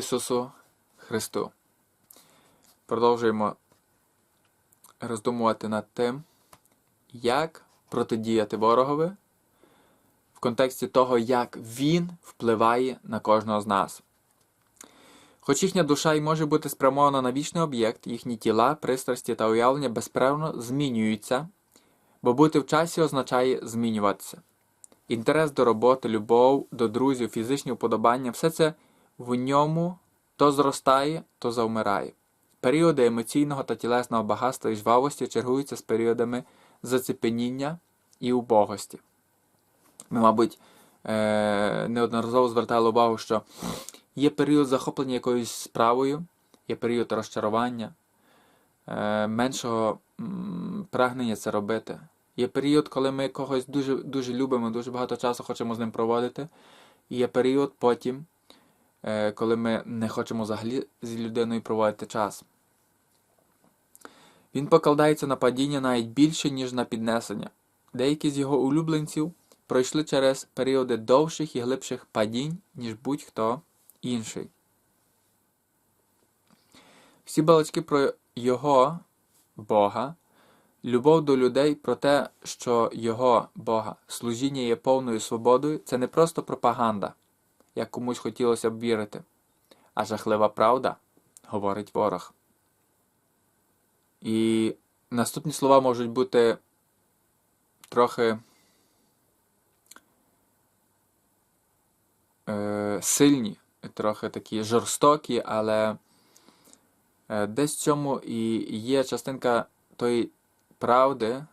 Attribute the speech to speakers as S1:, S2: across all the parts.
S1: Ісусу Христу! Продовжуємо роздумувати над тим, як протидіяти ворогові в контексті того, як він впливає на кожного з нас. Хоч їхня душа й може бути спрямована на вічний об'єкт, їхні тіла, пристрасті та уявлення безперервно змінюються, бо бути в часі означає змінюватися. Інтерес до роботи, любов до друзів, фізичні вподобання все це в ньому то зростає, то завмирає. Періоди емоційного та тілесного багатства і жвавості чергуються з періодами зацепеніння і убогості. Ми, мабуть, е- неодноразово звертали увагу, що є період захоплення якоюсь справою, є період розчарування, е- меншого прагнення це робити. Є період, коли ми когось дуже дуже любимо, дуже багато часу хочемо з ним проводити. І є період потім, коли ми не хочемо взагалі з людиною проводити час. Він покладається на падіння навіть більше, ніж на піднесення. Деякі з його улюбленців пройшли через періоди довших і глибших падінь, ніж будь-хто інший. Всі балачки про його Бога, любов до людей про те, що його Бога служіння є повною свободою, це не просто пропаганда, як комусь хотілося б вірити, а жахлива правда, говорить ворог. І наступні слова можуть бути трохи е, сильні, трохи такі жорстокі, але е, десь в цьому і є частинка тої правди,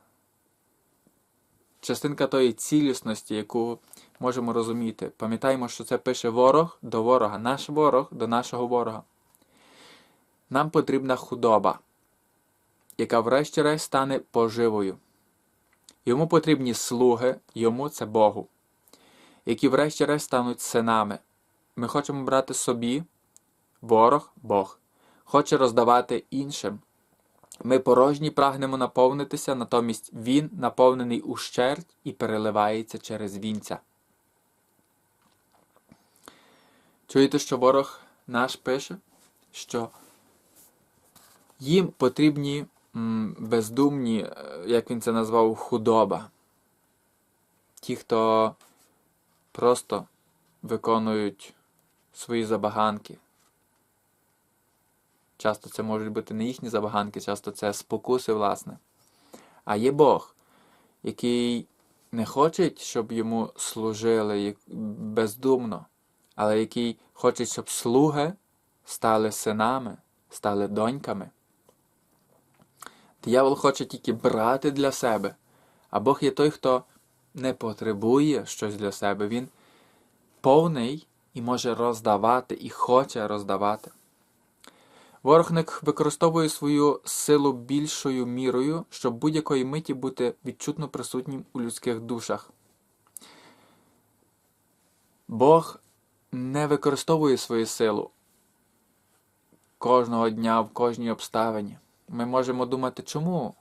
S1: частинка тої цілісності, яку можемо розуміти. Пам'ятаємо, що це пише ворог до ворога, наш ворог до нашого ворога. Нам потрібна худоба яка врешті-решт стане поживою. Йому потрібні слуги, йому це Богу, які врешті-решт стануть синами. Ми хочемо брати собі, ворог Бог, хоче роздавати іншим. Ми порожні прагнемо наповнитися, натомість Він наповнений ущерть і переливається через вінця. Чуєте, що ворог наш пише, що їм потрібні бездумні, як він це назвав, худоба. Ті, хто просто виконують свої забаганки. Часто це можуть бути не їхні забаганки, часто це спокуси, власне. А є Бог, який не хоче, щоб йому служили бездумно, але який хоче, щоб слуги стали синами, стали доньками. Диявол хоче тільки брати для себе, а Бог є той, хто не потребує щось для себе. Він повний і може роздавати, і хоче роздавати. Ворог не використовує свою силу більшою мірою, щоб будь-якої миті бути відчутно присутнім у людських душах. Бог не використовує свою силу кожного дня в кожній обставині. Ми можемо думати, чому?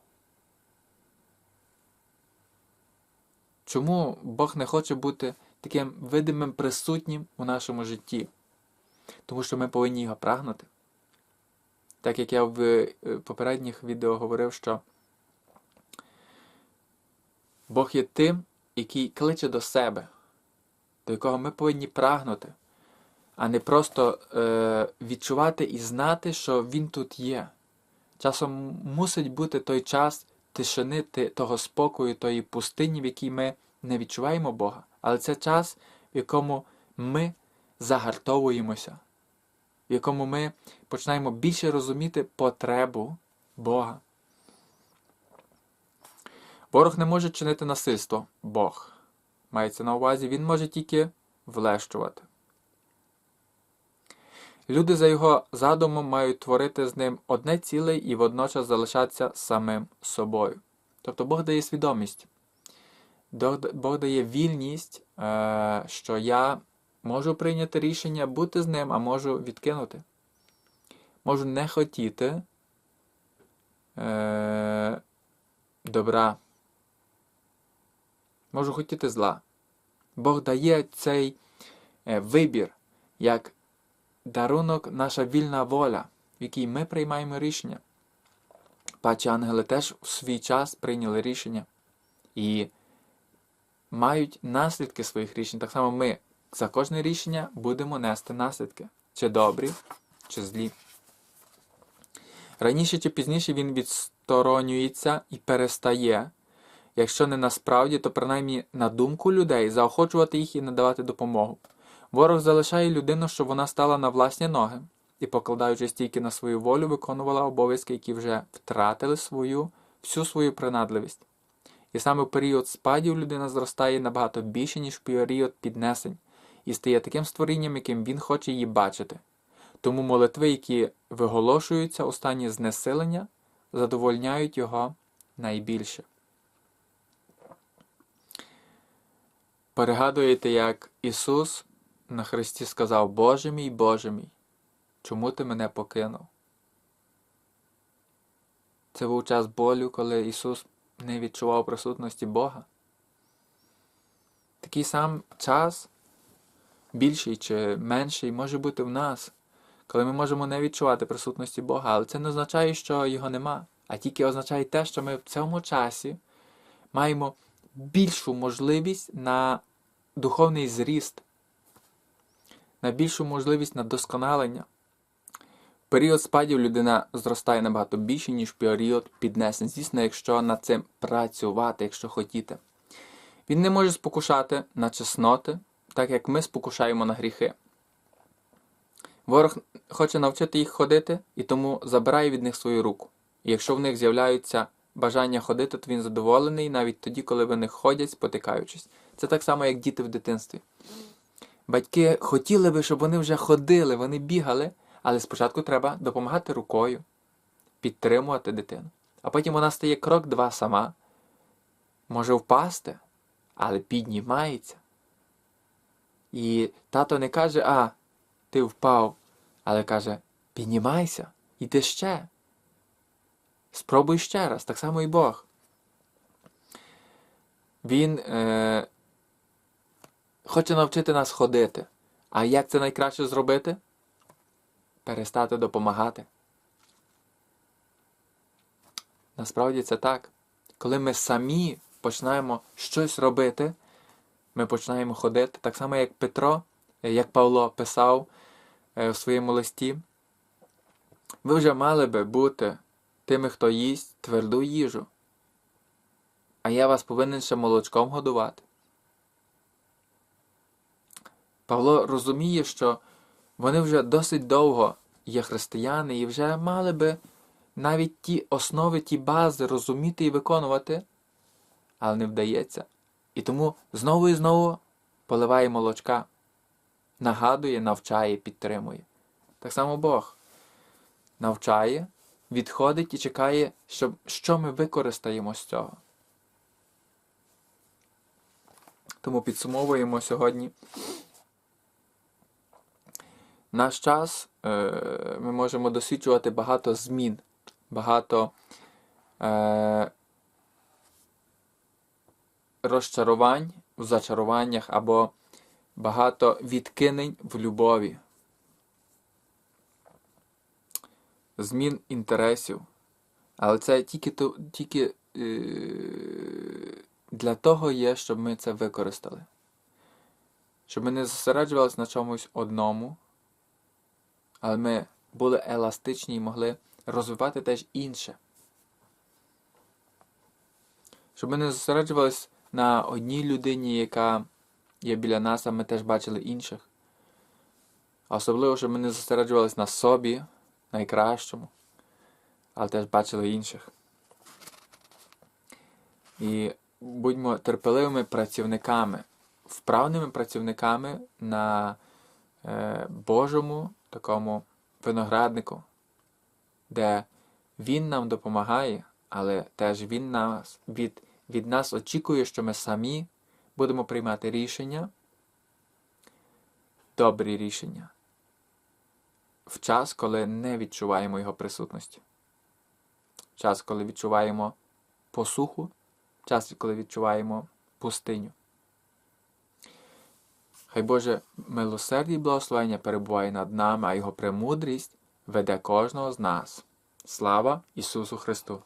S1: Чому Бог не хоче бути таким видимим присутнім у нашому житті? Тому що ми повинні його прагнути. Так як я в е, попередніх відео говорив, що Бог є тим, який кличе до себе, до якого ми повинні прагнути, а не просто е, відчувати і знати, що Він тут є. Часом мусить бути той час тишини, того спокою, тої пустині, в якій ми не відчуваємо Бога. Але це час, в якому ми загартовуємося, в якому ми починаємо більше розуміти потребу Бога. Ворог не може чинити насильство, Бог. Мається на увазі, він може тільки влещувати. Люди за його задумом мають творити з ним одне ціле і водночас залишатися самим собою. Тобто Бог дає свідомість, Бог дає вільність, е, що я можу прийняти рішення бути з ним, а можу відкинути. Можу не хотіти е, добра. Можу хотіти зла. Бог дає цей е, вибір, як дарунок наша вільна воля, в якій ми приймаємо рішення. Паче ангели теж в свій час прийняли рішення і мають наслідки своїх рішень. Так само ми за кожне рішення будемо нести наслідки, чи добрі, чи злі. Раніше чи пізніше він відсторонюється і перестає, якщо не насправді, то принаймні на думку людей заохочувати їх і надавати допомогу. Ворог залишає людину, щоб вона стала на власні ноги і, покладаючись тільки на свою волю, виконувала обов'язки, які вже втратили свою, всю свою принадливість. І саме в період спадів людина зростає набагато більше, ніж в період піднесень, і стає таким створінням, яким він хоче її бачити. Тому молитви, які виголошуються у стані знесилення, задовольняють його найбільше. Перегадуєте, як Ісус на Христі сказав: Боже мій, Боже мій, чому ти мене покинув? Це був час болю, коли Ісус не відчував присутності Бога. Такий сам час, більший чи менший, може бути в нас, коли ми можемо не відчувати присутності Бога, але це не означає, що його нема, а тільки означає те, що ми в цьому часі маємо більшу можливість на духовний зріст, на більшу можливість на досконалення. Період спадів людина зростає набагато більше, ніж період піднесень. Звісно, якщо над цим працювати, якщо хотіте. Він не може спокушати на чесноти, так як ми спокушаємо на гріхи. Ворог хоче навчити їх ходити і тому забирає від них свою руку. І якщо в них з'являються бажання ходити, то він задоволений навіть тоді, коли вони ходять, спотикаючись. Це так само, як діти в дитинстві. Батьки хотіли би, щоб вони вже ходили, вони бігали, але спочатку треба допомагати рукою, підтримувати дитину. А потім вона стає крок два сама, може впасти, але піднімається. І тато не каже, а, ти впав, але каже, піднімайся, іди ще. Спробуй ще раз, так само і Бог. Він е, хоче навчити нас ходити. А як це найкраще зробити? Перестати допомагати. Насправді це так. Коли ми самі починаємо щось робити, ми починаємо ходити. Так само, як Петро, як Павло писав е, в своєму листі. Ви вже мали би бути тими, хто їсть тверду їжу. А я вас повинен ще молочком годувати. Павло розуміє, що вони вже досить довго є християни і вже мали би навіть ті основи, ті бази розуміти і виконувати, але не вдається. І тому знову і знову поливає молочка, нагадує, навчає, підтримує. Так само Бог навчає, відходить і чекає, щоб, що ми використаємо з цього. Тому підсумовуємо сьогодні. Наш час е, ми можемо досвідчувати багато змін, багато е, розчарувань в зачаруваннях або багато відкинень в любові, змін інтересів. Але це тільки тільки е, для того є, щоб ми це використали. Щоб ми не зосереджувалися на чомусь одному, але ми були еластичні і могли розвивати теж інше. Щоб ми не зосереджувалися на одній людині, яка є біля нас, а ми теж бачили інших. Особливо, щоб ми не зосереджувалися на собі, найкращому, але теж бачили інших. І будьмо терпеливими працівниками, вправними працівниками на е, Божому такому винограднику, де Він нам допомагає, але теж Він нас, від, від нас очікує, що ми самі будемо приймати рішення, добрі рішення, в час, коли не відчуваємо Його присутності, час, коли відчуваємо посуху, в час, коли відчуваємо пустиню. Хай Боже милосердя і благословення перебуває над нами, а Його премудрість веде кожного з нас. Слава Ісусу Христу!